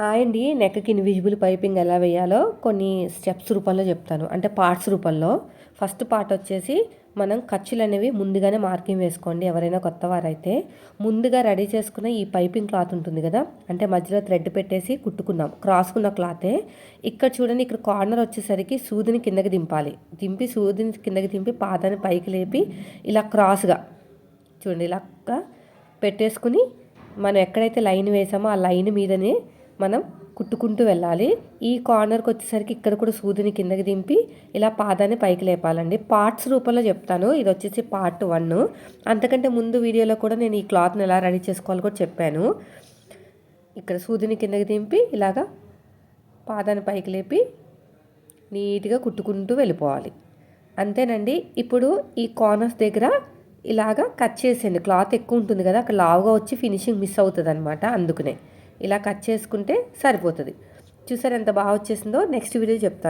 Hi అండి. నెక్కకి invisible piping ఎలా వేయాలో కొన్ని స్టెప్స్ రూపంలో చెప్తాను. అంటే పార్ట్స్ రూపంలో. ఫస్ట్ పార్ట్ వచ్చేసి మనం ఖర్చులు అనేవి ముందుగానే మార్కింగ్ వేసుకోండి. ఎవరైనా కొత్త వారైతే ముందుగా రెడీ చేసుకున్న ఈ పైపింగ్ క్లాత్ ఉంటుంది కదా? అంటే మధ్యలో థ్రెడ్ పెట్టేసి కుట్టుకున్నాం. క్రాస్కున్న క్లాతే ఇక్కడ చూడండి ఇక్కడ కార్నర్ వచ్చేసరికి సూదిని కిందకి దింపాలి. దింపి సూదిని కిందకి దింపి పాదాన్ని పైకి లేపి ఇలా క్రాస్గా చూడండి ఇలా పెట్టేసుకుని మనం ఎక్కడైతే లైన్ వేసామో ఆ లైన్ మీదనే మనం కుట్టుకుంటూ వెళ్ళాలి. ఈ కార్నర్కి వచ్చేసరికి ఇక్కడ కూడా సూదిని కిందకి దింపి ఇలా పాదాన్ని పైకి లేపాలండి. పార్ట్స్ రూపంలో చెప్తాను. ఇది వచ్చేసి పార్ట్ వన్ అంతకంటే ముందు వీడియోలో కూడా నేను ఈ క్లాత్ని ఎలా రెడీ చేసుకోవాలో కూడా చెప్పాను. ఇక్కడ సూదిని కిందకి దింపి ఇలాగా పాదాన్ని పైకి లేపి నీట్గా కుట్టుకుంటూ వెళ్ళిపోవాలి. అంతేనండి. ఇప్పుడు ఈ కార్నర్స్ దగ్గర ఇలాగా కట్ చేసేయండి. క్లాత్ ఎక్కువ ఉంటుంది కదా అక్కడ లావుగా వచ్చి ఫినిషింగ్ మిస్ అవుతుంది అనమాట అందుకనే. ఇలా కట్ చేసుకుంటే సరిపోతుంది. చూసారు ఎంత బాగా వచ్చేసిందో? నెక్స్ట్ వీడియో చెప్తాను